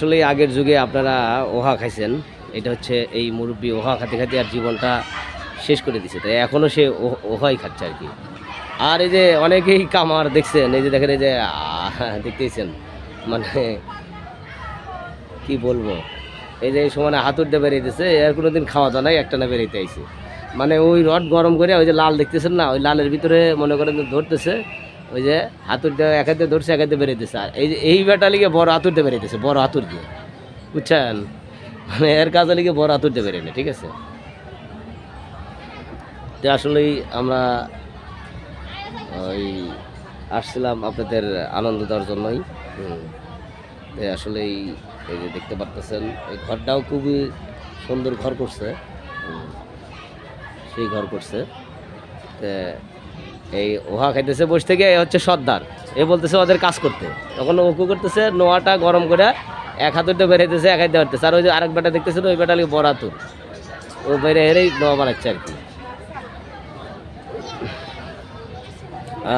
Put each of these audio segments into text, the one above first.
আসলে আগের যুগে আপনারা ওহা খাইছেন। এটা হচ্ছে এই মুরব্বী ওহা খাতে খাতে আর জীবনটা শেষ করে দিছে। তাই এখনও সে ওহাই খাচ্ছে আর কি। আর এই যে অনেকেই কামার দেখছেন, এই যে দেখেন, এই যে দেখতেছেন? মানে কি বলব? এই যে সময় হাতুরটা বেরিয়েছে এর কোনো দিন খাওয়া দাওয়া নাই একটা না বেরিয়েতে আইছে। মানে ওই রড গরম করে ওই যে লাল দেখতেছেন না, ওই লালের ভিতরে মনে করেন ধরতেছে ওই যে হাতুরটা এক হাতে ধরছে, এক হাতে বেরিয়েতেছে আর এই যে, এই বেটা লিগে বড় হাতুরটা বেরিয়েতেছে বড় হাতুর দিয়ে। বুঝছেন? মানে এর কাজে লিগে বড় হাতুরটা বেরিয়ে না ঠিক আছে? তো আসলেই আমরা ওই আসছিলাম আপনাদের আনন্দ দেওয়ার জন্যই। আসলেই এই যে দেখতে পারতেছেন, এই ঘরটাও খুবই সুন্দর ঘর করছে। সেই ঘর করছে। এই ওহা খাইতেছে বসে থেকে এ হচ্ছে সর্দার। এ বলতেছে ওদের কাজ করতে। তখন ওকু করতেছে, নোয়াটা গরম করে এক হাতুরটা বেরাইতেছে এক হাতে বাড়তেছে আর ওই যে আরেক বেটা দেখতেছে ওই বেটা বড় হাতুর ও বেড়ে হেরেই নোয়া বানাচ্ছে আর কি।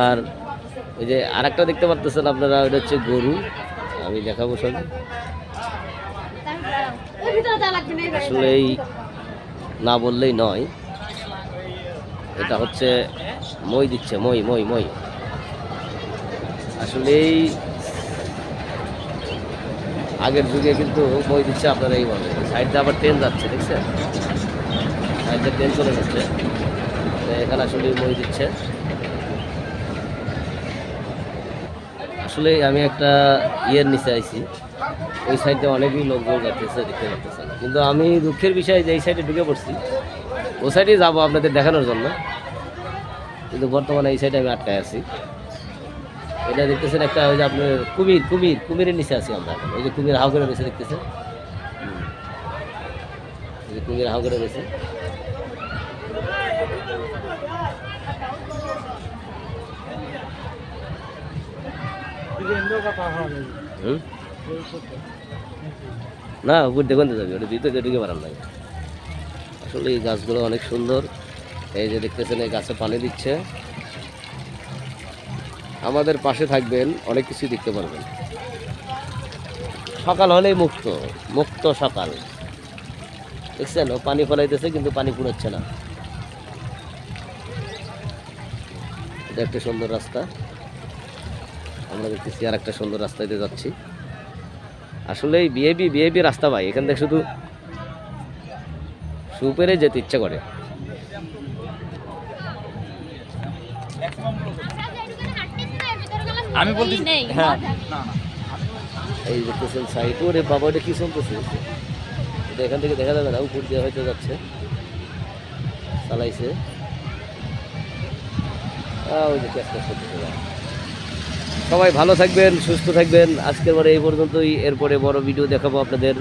আর ওই যে আরেকটা দেখতে পারতেছেন আপনারা, ওইটা হচ্ছে গরু। আমি দেখাবো সব। আসলে এই না বললেই নয়। এটা হচ্ছে মই দিচ্ছে, মই মই মই। আসলে আগের যুগে কিন্তু মই দিচ্ছে আপনারা এই এইভাবে সাইডে আবার ট্রেন যাচ্ছে, দেখছেন? সাইডে ট্রেন চলে যাচ্ছে এখানে আসলে মই দিচ্ছে। আসলে আমি একটা ইয়ের নিচে আইছি। ওই সাইডে অনেকই লোকজন যাচ্ছে দেখতে পাচ্ছেন। কিন্তু আমি দুঃখের বিষয় যে এই সাইডে ঢুকে পড়ছি। ও সাইডে যাব আপনাদের দেখানোর জন্য। কিন্তু বর্তমানে এই সাইডে আমি আটকায় আছি। এটা দেখতেছেন একটা ওই যে আপনার কুমির কুমির, কুমিরের নিচে আছি আমরা ওই যে কুমির হাও করে রয়েছে দেখতেছেন। এই যে কুমির হাও করে রয়েছে। না, উপর দেখুন তো যাবি, ওটা ভিতরে ঢুকে পারান নাই আসলে এই গাছগুলো অনেক সুন্দর। এই যে দেখতেছেন, এই গাছে পানি দিচ্ছে। আমাদের পাশে থাকবেন, অনেক কিছু দেখতে পারবেন। সকাল হলেই মুক্ত মুক্ত সকাল। দেখছেন, ও পানি ফলাইতেছে, কিন্তু পানি ফুরাচ্ছে না। এটা একটা সুন্দর রাস্তা। আমরা দেখতেছি, আর একটা সুন্দর রাস্তাতে যাচ্ছি। আসলে এই বিএবি বিএবি রাস্তা ভাই, এখান থেকে শুধু সুপেরে যেতে ইচ্ছা করে। আমি বলতেছি হ্যাঁ। এই দেখতেছেন সাইড ওরে বাবা এটা কি চলতেছে এটা এখান থেকে দেখা যাবে না উপর দিয়ে হয়তো যাচ্ছে। চালাইছে। ওই যে ক্যাশ করতেছে সবাই ভালো থাকবেন সুস্থ থাকবেন। আজকের পরে এই পর্যন্তই। এরপরে বড় ভিডিও দেখাবো আপনাদের।